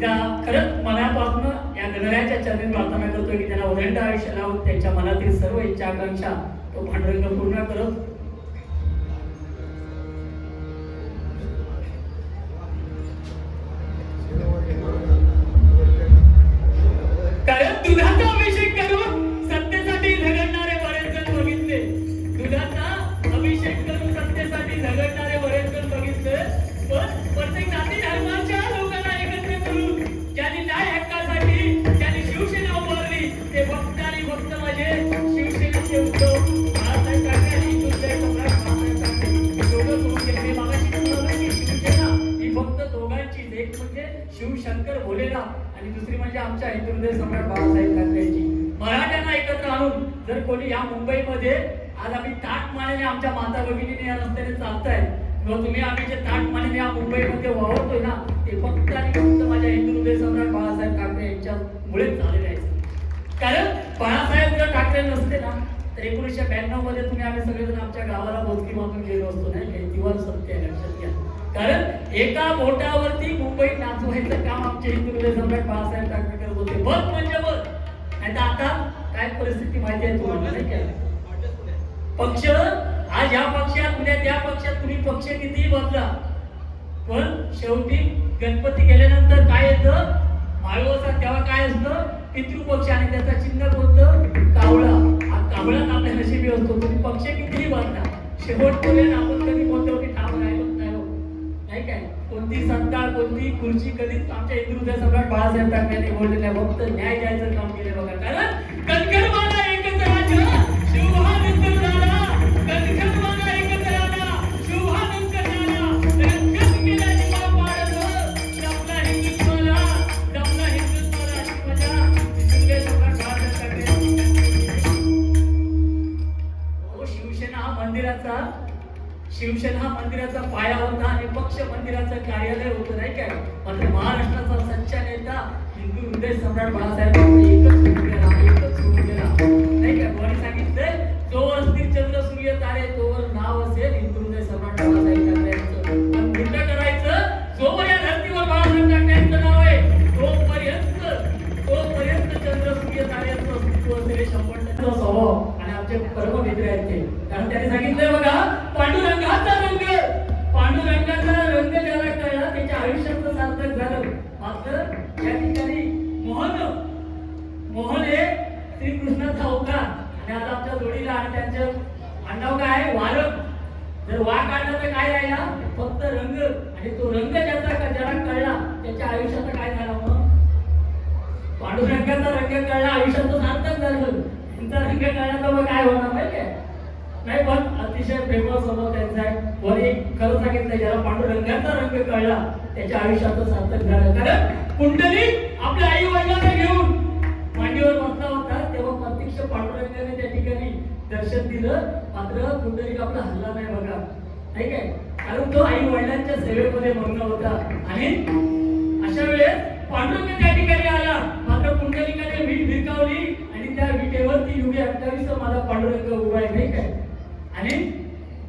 त्या खरंच मनापासून या गणरायाच्या चरणी प्रार्थना करतोय की त्याला उदंड आयुष्य लावून त्यांच्या मनातील सर्व इच्छा आकांक्षा तो पांडुरंग पूर्ण करत कारण दुधाचा आणि दुसरी म्हणजे आमच्या हिंदुहृदय सम्राट बाळासाहेब ठाकरेंची मराठ्यांना एकत्र आणून जर कोणी या मुंबईमध्ये आज आम्ही ताट मानेने आमच्या माता भगिनीने या रस्त्याने चालताय किंवा तुम्ही आम्ही जे ताट मानेने या मुंबईमध्ये वावरतोय ना ते फक्त आणि फक्त माझ्या हिंदुहृदय सम्राट बाळासाहेब ठाकरे यांच्यामुळेच झालेले आहे. कारण बाळासाहेब जर ठाकरे नसते ना तर एकोणीसशे ब्याण्णवमध्ये तुम्ही आम्ही सगळेजण आमच्या गावाला बोचकी मागून गेलो असतो नाही दिवाळ सत्य आहे लक्षात घ्या. कारण एका बोटावरती मुंबई नाचवायचं काम आमचे हिंदू सम्राट बाळासाहेब ठाकरे करत होते. बस म्हणजे बस नाही तर आता काय परिस्थिती माहिती आहे तुम्हाला? नाही पक्ष आज या पक्षात उद्या त्या पक्षात तुम्ही पक्ष कितीही बदला पण शेवटी गणपती गेल्यानंतर काय येतं? माळवसा तेव्हा काय असतं? पितृपक्ष आणि त्याचा चिन्ह होतं कावळा. हा कावळा आपल्या नशिबी असतो. तुम्ही पक्ष कितीही बदला शेवट आपण कधी कोणत्या ठाम राहिलोच नाही हो. ठीक काय कोणती सत्ता कोणती खुर्ची कधीच आमच्या हिंदू सम्राट बाळासाहेब ठाकरे बोलले नाही फक्त न्याय द्यायचं काम केलं बघा. कारण शिवसेना हा मंदिराचा पाया होता आणि पक्ष मंदिराचं कार्यालय होतं नाही काय मात्र महाराष्ट्राचा सच्चा नेता हिंदू हृदय सम्राट बाळासाहेब आहे वारक जर वा काढला तर काय राहिला? फक्त रंग. आणि तो रंग ज्याचा का- ज्याला कळला? त्याच्या आयुष्याचं काय झालं मग? पांडुरंगाचा रंग कळला आयुष्याचं सार्थक झालं त्यांचा रंग कळला तर मग काय होणार माहिती नाही पण अतिशय फेमस स्वभाव त्यांचा आहे. वर खरं सांगितलं ज्याला पांडुरंगाचा रंग कळला त्याच्या आयुष्याचं सार्थक झालं. कारण कुंडली आपल्या आई वडिलांना घेऊन मांडीवर बसला होता तेव्हा प्रत्यक्ष पांडुरंगाने त्याची दर्शन दिलं मात्र पुंडलिक आपला हल्ला नाही बघा. ठीक आहे कारण तो आई वडिलांच्या सेवेमध्ये मग्न होता. आणि अशा वेळेस पांडुरंग त्या ठिकाणी आला. मात्र पुंडलिकाने वीट भिरकावली आणि त्या विटेवरती युगे अठ्ठावीस माझा पांडुरंग उभा आहे. नाही? काय आणि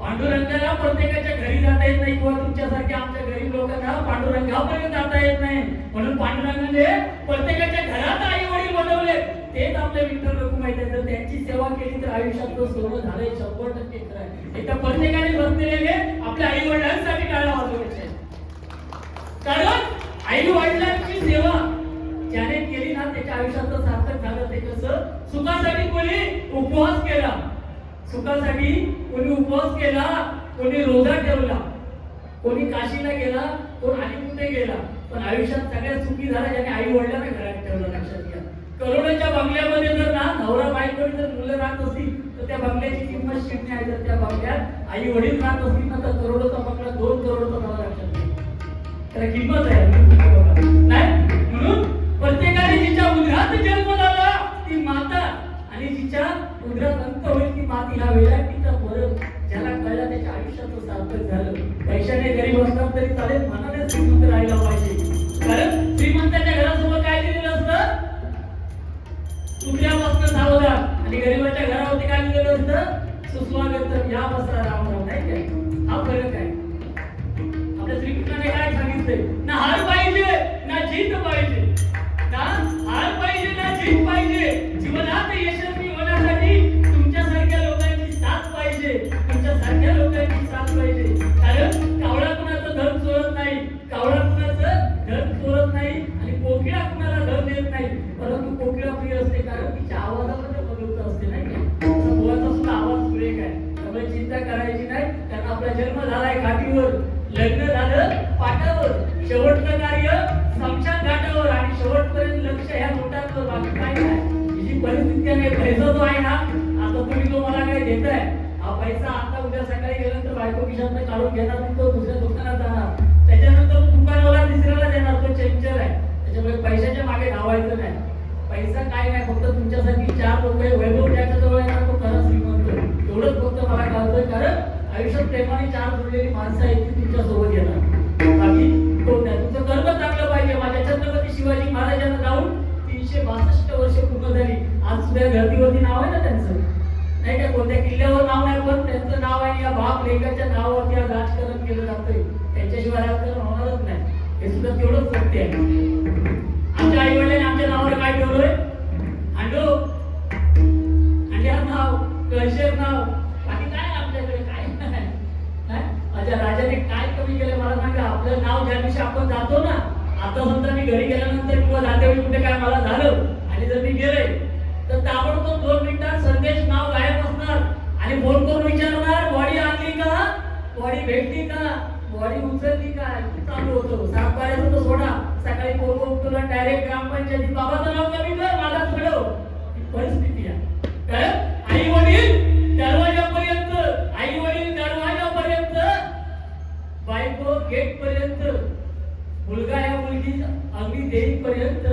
पांडुरंगाला प्रत्येकाच्या घरी जाता येत नाही किंवा तुमच्यासारख्या आमच्या गरीब लोकांना पांडुरंगापर्यंत जाता येत नाही. म्हणून पांडुरंगाने प्रत्येकाच्या घरात आई वडील बनवले. तेच आपल्या विठ्ठल रखुमाई तर त्यांची सेवा केली तर आयुष्यात तो सोनं झालंय शंभर टक्के खरं आहे. एकदा प्रत्येकाने बसलेले आपल्या आई वडिलांसाठी टाळा वाजवायचे कारण आई वडिलांची सेवा ज्याने केली ना त्याच्या आयुष्याचं सार्थक झालं ते कसं? सुखासाठी कोणी उपवास केला. सुखासाठी कोणी उपवास केला कोणी रोजा ठेवला. कोणी काशीला गेला कोण कुठे गेला. पण आयुष्यात सगळ्यात सुखी झाला ज्याने आई वडिलांना घरात ठेवलं लक्षात घ्या. करोडाच्या बंगल्यामध्ये जर ना नवरा बायकोनी जर मुलं राहत असतील तर त्या बंगल्याची किंमत शिकणे आहे. जर त्या बंगल्यात आई वडील राहत असतील ना तर करोडचा बंगला दोन करोडचा मला लक्षात त्याला किंमत आहे. नाही? म्हणून प्रत्येकाने जिच्या उदरात जन्म झाला ती माता. आणि जिच्या उदरात अंत होईल ती माता लावायचं नाही. पैसा काय नाही फक्त तुमच्यासाठी चार लोक वैभव त्याच्याजवळ येणार तो खरा श्रीमंत एवढंच फक्त मला कळतोय कारण आयुष्यात प्रेमाने चार जोडलेली माणसं आहेत ती तुमच्यासोबत येणार. बाकी हो, कोण नाही तुमचं कर्म चांगलं पाहिजे. माझ्या छत्रपती शिवाजी महाराजांना जाऊन तीनशे बासष्ट वर्ष पूर्ण झाली. आज सुद्धा धर्तीवरती नाव आहे ना त्यांचं? नाही का? कोणत्या किल्ल्यावर नाव नाही पण त्यांचं नाव आहे या बाप लेखाच्या नावावरती आज राजकारण केलं जातंय. त्यांच्याशिवाय राजकारण होणारच नाही. हे सुद्धा तेवढंच सत्य आहे. आमच्या आई वडिलांनी आमच्या नावावर काय ठेवलंय? अंडो. अंड्यावर नाव कशेर नाव बाकी काय आपल्याकडे? काय नाही. माझ्या राजाने काय कमी केलं मला सांगा. आपलं नाव ज्या दिवशी आपण जातो ना आता समजा मी घरी गेल्यानंतर किंवा जातेवेळी कुठे काय मला झालं. आणि जर मी गेले तर ताबडतोब दोन मिनिटात संदेश नाव गायब असणार. आणि फोन करून विचारणार बॉडी आणली का? बॉडी भेटली का? बॉडी उचलली काय चालू चालू सात सातबाऱ्याचं तो सोडा. सकाळी कोण उठतो डायरेक्ट ग्रामपंचायती बाबाचं नाव कमी कर माझा घडव ही परिस्थिती आहे. आई वडील दरवाजापर्यंत आई वडील दरवाजापर्यंत बायको गेट पर्यंत मुलगा या मुलगी अगदी देईपर्यंत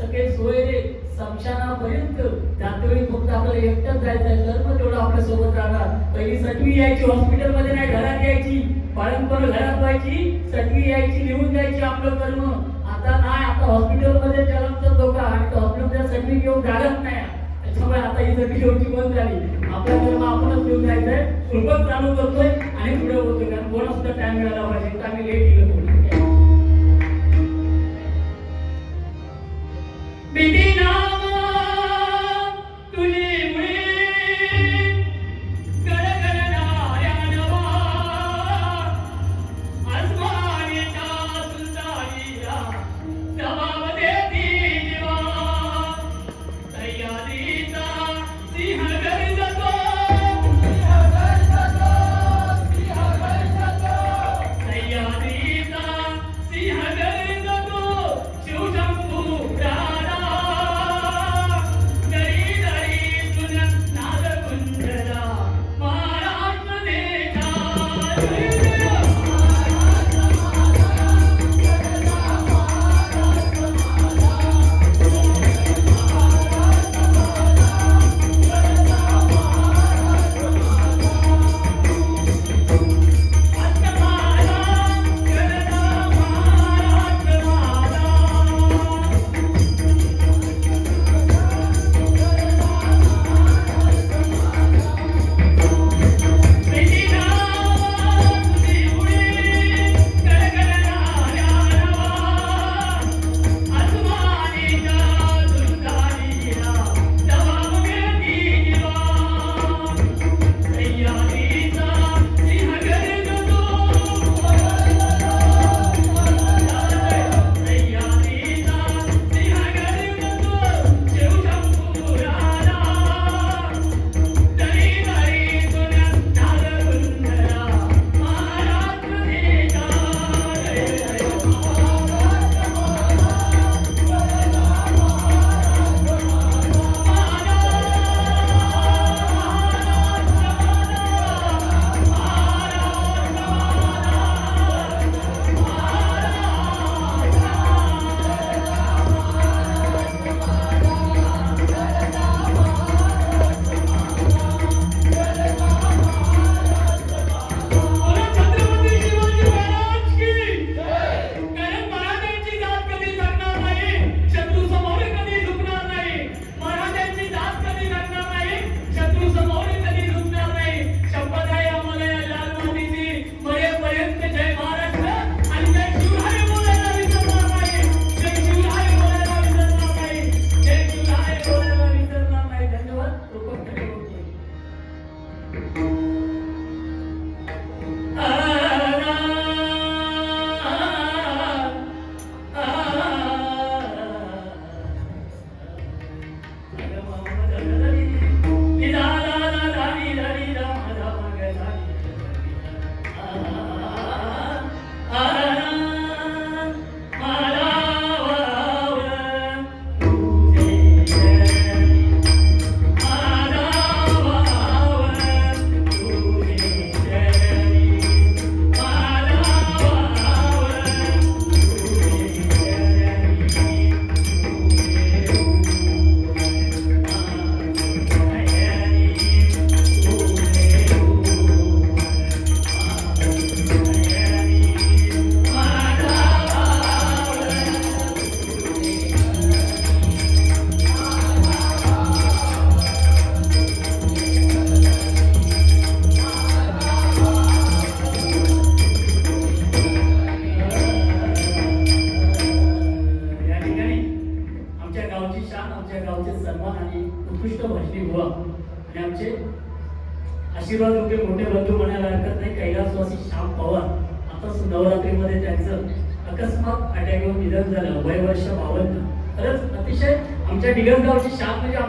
सगळे सोयरे समशानापर्यंत त्यातवेळी फक्त आपल्याला एकटंच जायचं आहे. कर्म तेवढं आपल्यासोबत राहणार. पहिली सटवी यायची हॉस्पिटलमध्ये नाही घरात यायची. बाळणपण घरात व्हायची सगळी यायची लिहून द्यायची आपलं कर्म. आता नाही आता हॉस्पिटलमध्ये जलमचं धोका आणि तो हॉस्पिटलच्या सगळी घेऊन जागत नाही. त्याच्यामुळे आता ही सगळी शेवटची बंद झाली. आपलं कर्म आपणच घेऊन जायचंय सुरुवात चालू करतोय आणि पुढे होतोय. कारण कोणा सुद्धा टाइम मिळाला पाहिजे. आम्ही लेट केलं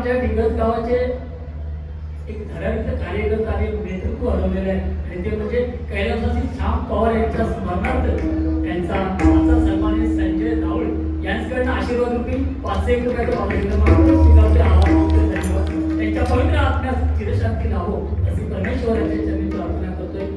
आमच्या डिंगज गावाचे एक धारावीचं कार्यकर्ता आणि नेतृत्व हरवलेले आहे आणि ते म्हणजे कैलासातील श्याम पवार यांच्या स्मरणार्थ त्यांचा आमचा सन्मानित संजय राऊळ यांच्याकडनं आशीर्वाद रुपी पाच एक रुपयाचे त्यांच्या पवित्र आत्म्यास चिरशांती लावो असे परमेश्वर यांच्या चरणी प्रार्थना करतोय.